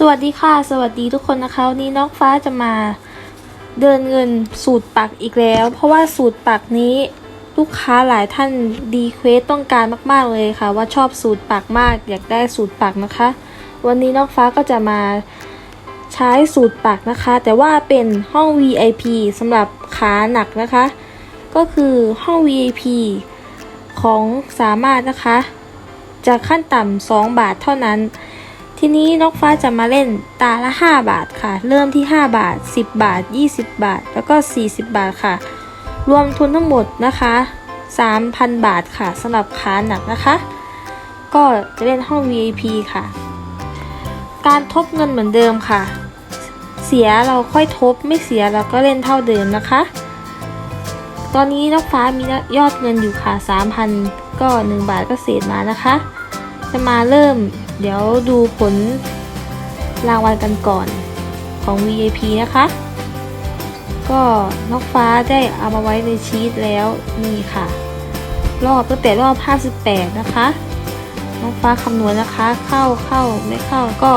สวัสดีค่ะ สวัสดีทุกคนนะคะวันนี้น้องฟ้าจะมาเดินเงินสูตรปักอีกแล้ว เพราะว่าสูตรปักนี้ลูกค้าหลายท่านดีเควสต้องการมาก ๆเลยค่ะ ว่าชอบสูตรปักมาก อยากได้สูตรปักนะคะ วันนี้น้องฟ้าก็จะมาใช้สูตรปักนะคะ แต่ว่าเป็นห้อง VIP สำหรับขาหนักนะคะ ก็คือห้อง VIP ของสามารถนะคะจากขั้นต่ำ2บาทเท่านั้น ทีนี้นกฟ้าจะมาเล่นตาละ 5 บาทค่ะ เริ่มที่ 5 บาท 10 บาท 20 บาท แล้วก็ 40 บาทค่ะ รวมทุนทั้งหมดนะคะ 3,000 บาทค่ะสำหรับขาหนักนะคะ ก็จะเล่นห้อง VIP ค่ะ การทบเงินเหมือนเดิมค่ะ เสียเราค่อยทบไม่เสียเราก็เล่นเท่าเดิมนะคะ ตอนนี้นกฟ้ามียอดเงินอยู่ค่ะ 3,000 ก็ 1 บาทก็เศษมานะคะ จะมาเริ่ม เดี๋ยวดูผลรางวัลกันก่อนของ VIP นะคะ ก็นกฟ้าได้เอามาไว้ในชีตแล้วนี่ค่ะ รอบตั้งแต่รอบ 58 นะคะนกฟ้าคำนวณนะคะ เข้าเข้าไม่เข้าก็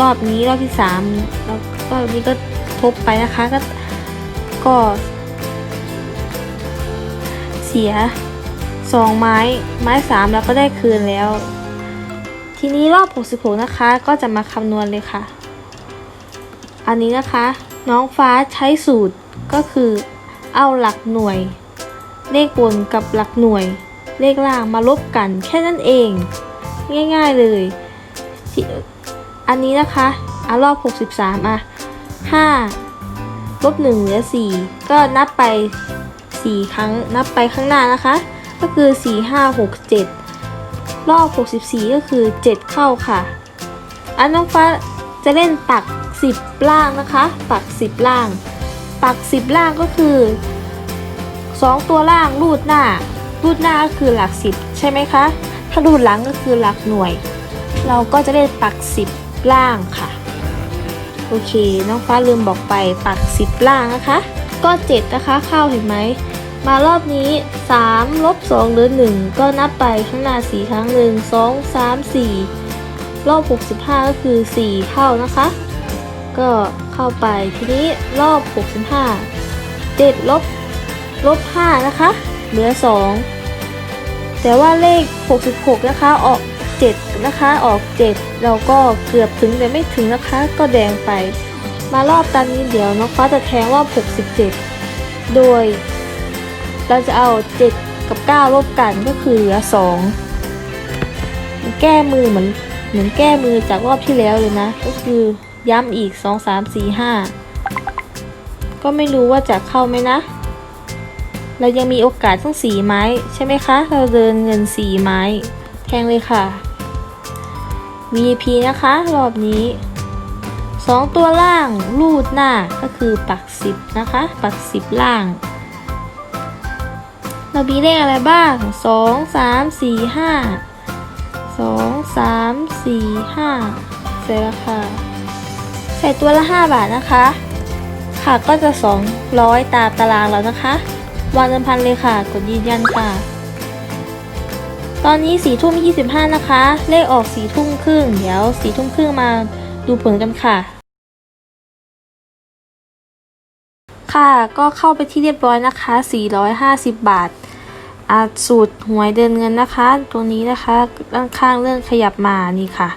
รอบนี้รอบที่3แล้วก็นี้ก็ทบไปนะคะก็ก็เสียสองไม้ไม้สามแล้วก็ได้คืนแล้ว ทีนี้รอบ 66 นะคะ ก็จะมาคำนวณเลยค่ะ อันนี้นะคะ น้องฟ้าใช้สูตรก็คือ เอาหลักหน่วย เลขบนกับหลักหน่วย เลขล่างมาลบกันแค่นั้นเอง ง่ายๆเลยที่อันนี้นะคะเอารอบ 63อะ5ลบ1เหลือ 4 ก็นับไป 4 ครั้งนับไปข้างหน้านะคะ ก็คือ 4 5 6 7 รอบ 64 ก็คือ 7 เข้าค่ะ อันน้องฟ้าจะเล่นปัก 10 ล่างนะคะ ปัก 10 ล่าง ปัก 10 ล่างก็คือ 2 ตัวล่างรูดหน้า รูดหน้าก็คือหลัก 10 ใช่ไหมคะ ถ้ารูดหลังก็คือหลักหน่วย เราก็จะเล่นปัก 10 ล่างค่ะ โอเค น้องฟ้าลืมบอกไปปัก 10 ล่างนะคะ ก็ 7 นะคะ เข้าเห็นไหม มารอบนี้ 3 ลบ 2 เหลือ 1 ก็นับไปข้างหน้า 4 ครั้ง 1 2 3 4 รอบ 65 ก็คือ 4เข้านะคะ ก็เข้าไปทีนี้รอบ 65 7 ลบ ลบ 5 นะคะ เหลือ 2 แต่ว่าเลข 66 นะคะ ออก 7 นะคะ ออก 7 เราก็เกือบถึงแต่ไม่ถึงนะคะ ก็แดงไป มารอบตอนนี้เดี๋ยวน้องฟ้าจะแทงรอบ 67 โดย เราจะเอา 7 กับ 9 ลบกันก็คือเหลือ2แก้มือเหมือนเหมือนแก้มือจากรอบที่แล้วเลยนะ ก็คือย้ำอีก 2 3 4 5 ก็ไม่รู้ว่าจะเข้าไหมนะ เรายังมีโอกาสทั้ง 4 ไม้ใช่ไหมคะ เราเดินเงิน 4 ไม้ แทงเลยค่ะ VP นะคะ รอบนี้ 2 ตัวล่าง รูดหน้าก็คือปัก 10 นะคะ ปัก 10 ล่าง เรามีเลขอะไรบ้างสองสามสี่ห้าสองสามสี่ห้าเสร็จแล้วค่ะ ใส่ตัวละ 5 บาทนะคะ ค่ะก็จะ 200 ตามตารางแล้วนะคะวางเงินพันเลยค่ะ กดยืนยันค่ะ ตอนนี้4ทุ่ม25นะคะ เลขออก4ทุ่มครึ่ง เดี๋ยว4ทุ่มครึ่งมาดูผลกันค่ะ ค่ะ ก็เข้าไปที่เรียบร้อยนะคะ 450 บาทอาสูตรหวยเดินเงินนะคะ ตัวนี้นะคะด้านข้างเรื่องขยับมานี่ค่ะ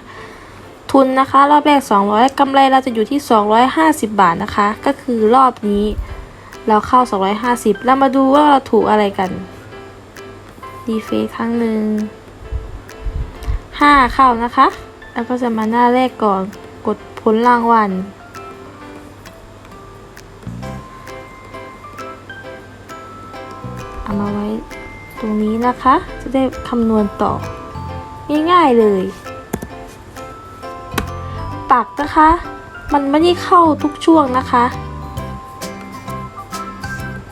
ทุนนะคะรอบแรก 200กำไรเราจะอยู่ที่ 250 บาทนะคะ ก็คือรอบนี้เราเข้า 250 แล้วมาดูว่าเราถูกอะไรกันดีเฟซครั้งหนึ่ง5เข้านะคะ แล้วก็จะมาหน้าแรกก่อนกดผลรางวัล นี้นะคะ จะได้คำนวณต่อ ง่ายๆเลย ปักนะคะ มันไม่ได้เข้าทุกช่วงนะคะ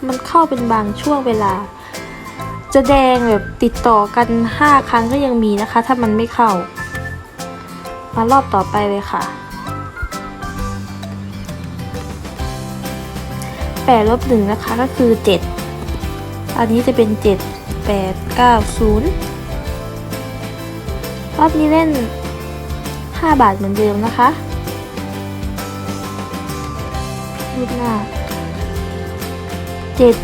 มันเข้าเป็นบางช่วงเวลา จะแดงแบบติดต่อกัน 5 ครั้งก็ยังมีนะคะ ถ้ามันไม่เข้า มารอบต่อไปเลยค่ะ8ลบ1นะคะก็คือ 7 อันนี้จะเป็น 7 8 9 0 รอบนี้เล่น5ห้าบาทเหมือนเดิมนะคะรูปหน้าเจ็ด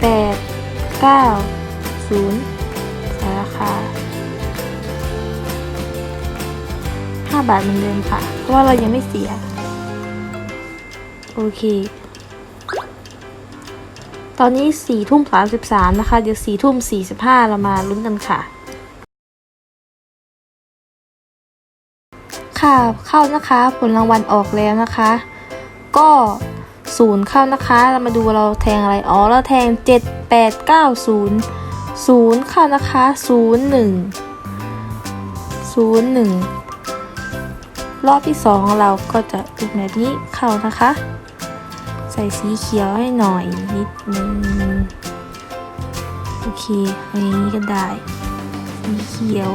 แปดเก้าศูนย์ราคาห้าบาทเหมือนเดิมค่ะ เพราะว่าเรายังไม่เสีย โอเค ตอนนี้สี่ทุ่มสามสิบสามนะคะ เดี๋ยวสี่ทุ่มสี่สิบห้าเรามาลุ้นกันค่ะ ค่ะเข้านะคะผลรางวัลออกแล้วนะคะ ก็ศูนย์เข้านะคะ เรามาดูเราแทงอะไร อ๋อ เราแทงเจ็ดแปดเก้าศูนย์ศูนย์เข้านะคะศูนย์หนึ่งศูนย์หนึ่งรอบที่สองของเราก็จะเป็นแบบนี้เข้านะคะ ใส่สีเขียวให้หน่อยนิดนึง โอเคเอาอย่างนี้ก็ได้ สีเขียว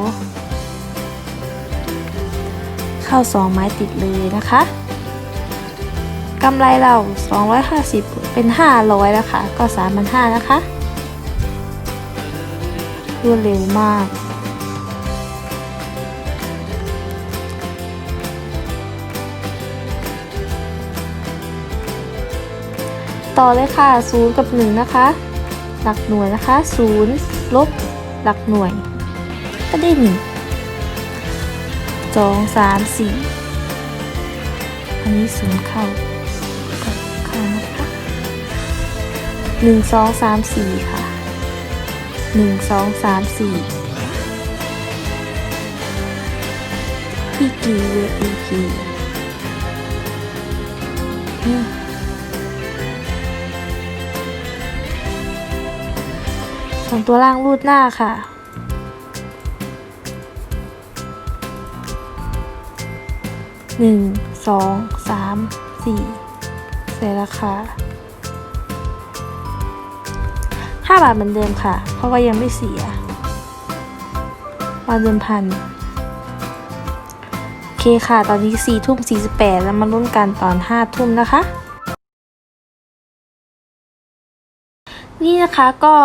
เข้าสองไม้ติดเลยนะคะกำไรเรา 250 เป็น 500แล้วค่ะก็ 3,500 นะคะ รวดเร็วมาก ต่อเลยค่ะ 0 กับ 1 นะคะ หลักหน่วยนะคะ 0 ลบ หลักหน่วย ก็ได้ 1 2 3 4 อันนี้ 0 เข้าเข้านะคะหนึ่งสองสามสี่ค่ะหนึ่งสองสามสี่พี่กีเวอีกี อืมสองตัวล่างรูดหน้าค่ะ หนึ่ง สอง สาม สี่ใส่ราคาห้าบาทเหมือนเดิมค่ะ เพราะว่ายังไม่เสียวาเดิมพันโอเคค่ะ ตอนนี้สี่ทุ่มสี่สิบแปดแล้วมาลุ้นกันตอนห้าทุ่มนะคะ นี่นะคะก็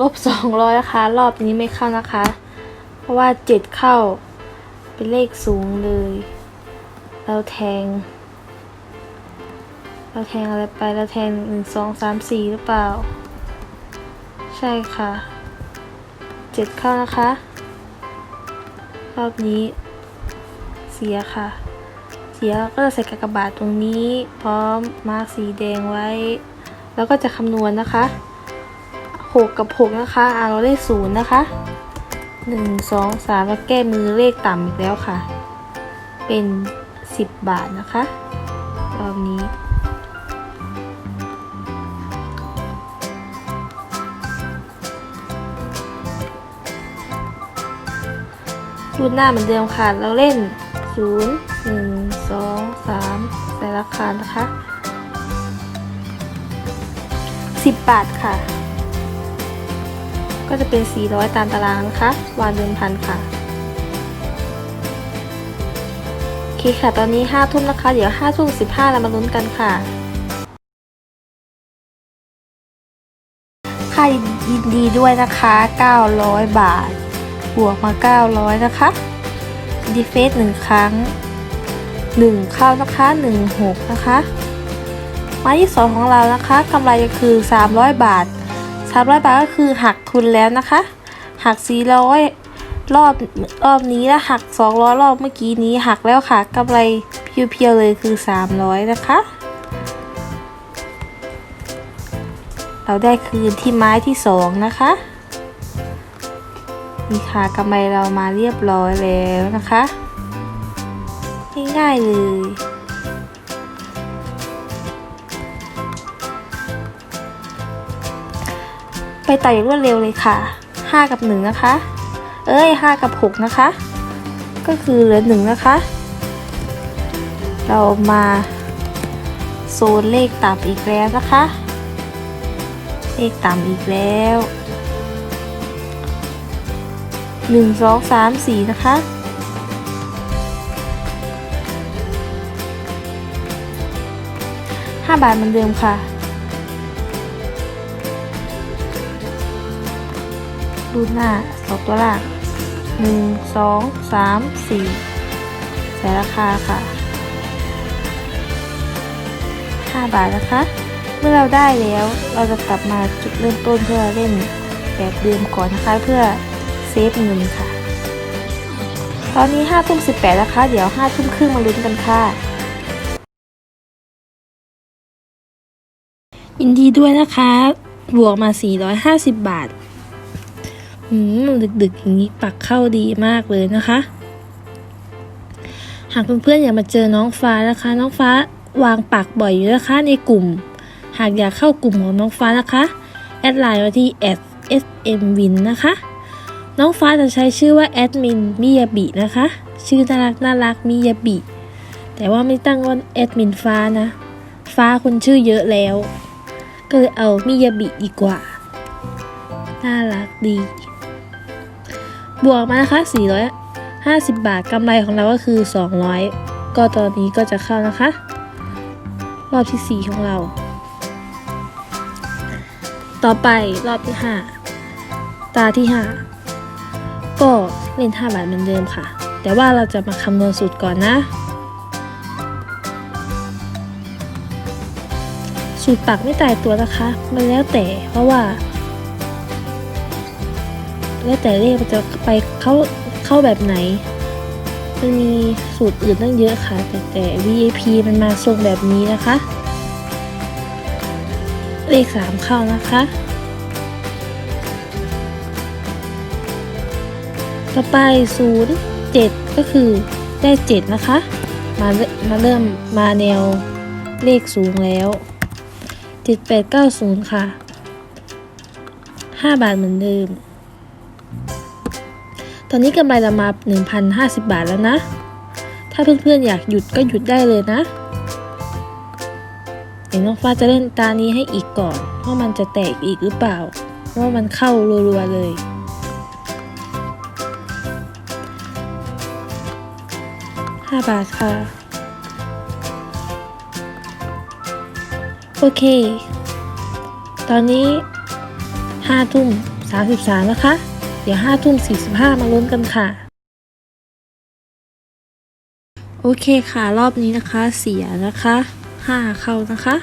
ลบสองร้อยนะคะ รอบนี้ไม่เข้านะคะ เพราะว่าเจ็ดเข้า เป็นเลขสูงเลย เราแทง เราแทงอะไรไป เราแทงหนึ่งสองสามสี่หรือเปล่า ใช่ค่ะเจ็ดเข้านะคะ รอบนี้ เสียค่ะ เสียก็จะใส่กากบาทตรงนี้ พร้อมมาร์กสีแดงไว้ แล้วก็จะคำนวณนะคะ หกกับหกนะคะอ่าเราได้ศูนย์นะคะหนึ่งสองสามแล้วแก้มือเลขต่ำอีกแล้วค่ะ เป็น 10 บาทนะคะรอบนี้รูดหน้าเหมือนเดิมค่ะ เราเล่น 0 1 2 3ใส่ราคานะคะ 10 บาทค่ะ ก็จะเป็น 400 ตามตารางนะคะ วางเดิมพันค่ะ โอเคค่ะ ตอนนี้ 5 ทุ่มนะคะ เดี๋ยว 5 ทุ่ม 15 เรามาลุ้นกันค่ะ ค่ะยินดีด้วยนะคะ 900 บาท บวกมา 900 นะคะ ดีเฟสหนึ่งครั้ง 1 เข้านะคะ 16 นะคะ ไม้ที่สองของเรานะคะกำไรก็คือ 300 บาท 300บาทก็คือหักทุนแล้วนะคะ หัก400รอบรอบนี้แล้วหัก200รอบเมื่อกี้นี้หักแล้วค่ะกำไรเพียวๆเลยคือ300นะคะ เราได้คืนที่ไม้ที่สองนะคะนี่ค่ะกำไรเรามาเรียบร้อยแล้วนะคะ ง่ายๆเลย ไปต่ออย่างรวดเร็วเลยค่ะ 5 กับ 1 นะคะ เอ้ย 5 กับ 6 นะคะ ก็คือเหลือ 1 นะคะ เรามาโซนเลขต่ำอีกแล้วนะคะ เลขต่ำอีกแล้ว 1 2 3 4 นะคะ5บาทเหมือนเดิมค่ะ ดูหน้าสองตัวล่างหนึ่งสองสามสี่ใส่ราคาค่ะ 5 บาทนะคะ เมื่อเราได้แล้วเราจะกลับมาจุดเริ่มต้นเพื่อเล่นแบบเดิมก่อนนะคะเพื่อเซฟเงินค่ะ ตอนนี้5ทุ่ม18นะคะ เดี๋ยว5ทุ่มครึ่งมาลุ้นกันค่ะยินดีด้วยนะคะ บวกมา 450 บาท อืมดึกๆอย่างนี้ปักเข้าดีมากเลยนะคะ หากเพื่อนๆอยากมาเจอน้องฟ้านะคะ น้องฟ้าวางปักบ่อยอยู่นะคะในกลุ่ม หากอยากเข้ากลุ่มของน้องฟ้านะคะ แอดไลน์มาที่ @smwin นะคะ น้องฟ้าจะใช้ชื่อว่าแอดมินมิยาบินะคะ ชื่อน่ารักน่ารักมิยาบิแต่ว่าไม่ตั้งว่าแอดมินฟ้านะ ฟ้าคนชื่อเยอะแล้ว ก็เลยเอามิยาบิดีกว่า น่ารักดี บวกมานะคะ 450 บาทกำไรของเราก็คือ 200 ก็ตอนนี้ก็จะเข้านะคะ รอบที่ 4 ของเรา ต่อไปรอบที่ 5 ตาที่ 5 ก็เล่น 5 บาทเหมือนเดิมค่ะ แต่ว่าเราจะมาคำนวณสูตรก่อนนะ สูตรปักไม่ตายตัวนะคะ มันแล้วแต่เพราะว่า แล้วแต่เลขมันจะไปเข้าเข้าแบบไหน มันมีสูตรอื่นตั้งเยอะค่ะ แต่แต่ VIP มันมาทรงแบบนี้นะคะ เลขสามเข้านะคะ ต่อไปศูนย์เจ็ดก็คือได้เจ็ดนะคะ มามมาเริ่มมาแนวเลขสูงแล้วเจ็ดแปดเก้าศูนย์ค่ะห้าบาทเหมือนเดิม ตอนนี้กำไรเรามา 1,050 บาทแล้วนะ ถ้าเพื่อนๆอยากหยุดก็หยุดได้เลยนะเดี๋ยวน้องฟ้าจะเล่นตานี้ให้อีกก่อน ว่ามันจะแตกอีกหรือเปล่าว่ามันเข้ารัวๆเลย5บาทค่ะ โอเค ตอนนี้5ทุ่ม33นะคะ ดี๋ยว5ทุ่ม45มาลุ้นกันค่ะ โอเคค่ะ รอบนี้นะคะ เสียนะคะ5เข้านะคะ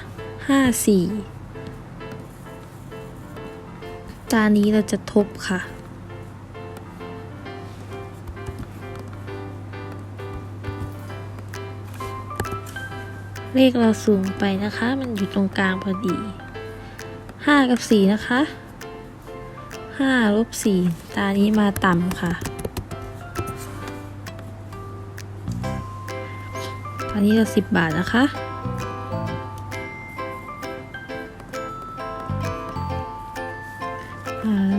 5 4ตานี้เราจะทบค่ะเลขเราสูงไปนะคะ มันอยู่ตรงกลางพอดี 5 กับ 4 นะคะ ห้าลบสี่ตานี้มาต่ำค่ะ ตอนนี้เราสิบบาทนะคะ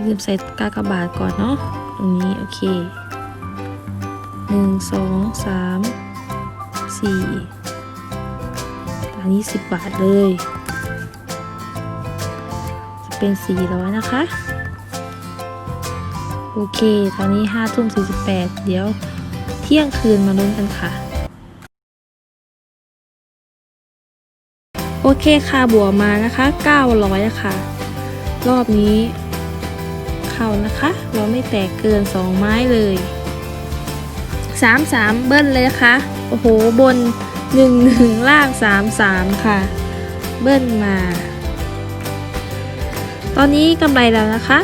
ลืมใส่กากบาทก่อนเนาะ ตรงนี้ โอเคหนึ่งสองสามสี่ตอนนี้สิบบาทเลย จะเป็นสี่ร้อยนะคะ โอเค ตอนนี้ห้าทุ่มสี่สิบแปดเดี๋ยวเที่ยงคืนมาลุ้นกันค่ะ โอเคค่ะบวกมานะคะ900นะคะรอบนี้เข้านะคะ เราไม่แตกเกิน2ไม้เลย3 3เบิ้ลเลยนะคะโอ้โหบน1 1ล่าง3 3ค่ะ เบิ้ลมา ตอนนี้กำไรแล้วนะคะ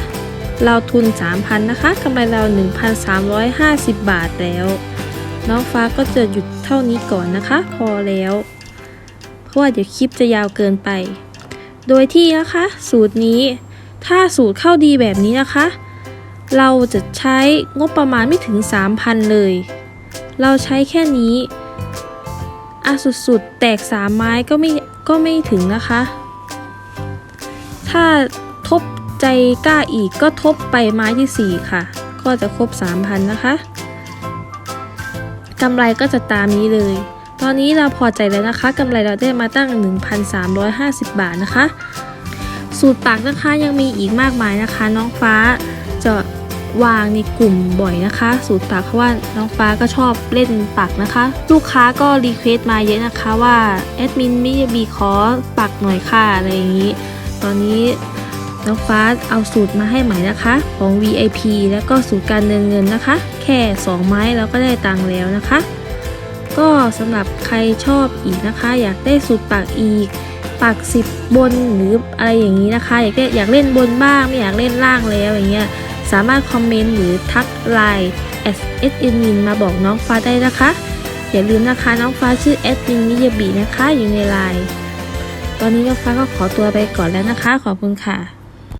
เราทุน 3,000 นะคะกำไรเรา 1,350 บาทแล้ว น้องฟ้าก็จะหยุดเท่านี้ก่อนนะคะ พอแล้ว เพราะว่าเดี๋ยวคลิปจะยาวเกินไป โดยที่นะคะ สูตรนี้ถ้าสูตรเข้าดีแบบนี้นะคะ เราจะใช้งบประมาณไม่ถึง 3,000 เลย เราใช้แค่นี้อะสุดๆ แตก3ไม้ก็ไม่ก็ไม่ถึงนะคะ ถ้า ใจกล้าอีกก็ทบไปไม้ที่ 4 ค่ะ ก็จะครบ 3,000 นะคะกำไรก็จะตามนี้เลย ตอนนี้เราพอใจแล้วนะคะกำไรเราได้มาตั้ง 1,350 บาทนะคะ สูตรปักนะคะยังมีอีกมากมายนะคะ น้องฟ้าจะวางในกลุ่มบ่อยนะคะ สูตรปักเพราะว่าน้องฟ้าก็ชอบเล่นปักนะคะ ลูกค้าก็รีเควสต์มาเยอะนะคะว่าแอดมินมิยบีขอปักหน่อยค่ะอะไรอย่างนี้ ตอนนี้ น้องฟ้าเอาสูตรมาให้ใหม่นะคะ ของ VIP แล้วก็สูตรการเดินเงินนะคะ แค่ 2 ไม้เราก็ได้ตังค์แล้วนะคะ ก็สำหรับใครชอบอีกนะคะ อยากได้สูตรปักอีกปักสิบบนหรืออะไรอย่างนี้นะคะ อยากได้อยากเล่นบนบ้างไม่อยากเล่นล่างแล้วอย่างเงี้ยสามารถคอมเมนต์หรือทักไลน์ s s n มินมาบอกน้องฟ้าได้นะคะ อย่าลืมนะคะน้องฟ้าชื่อแอดมินมิยาบินะคะอยู่ในไลน์ตอนนี้น้องฟ้าก็ขอตัวไปก่อนแล้วนะคะ ขอบคุณค่ะ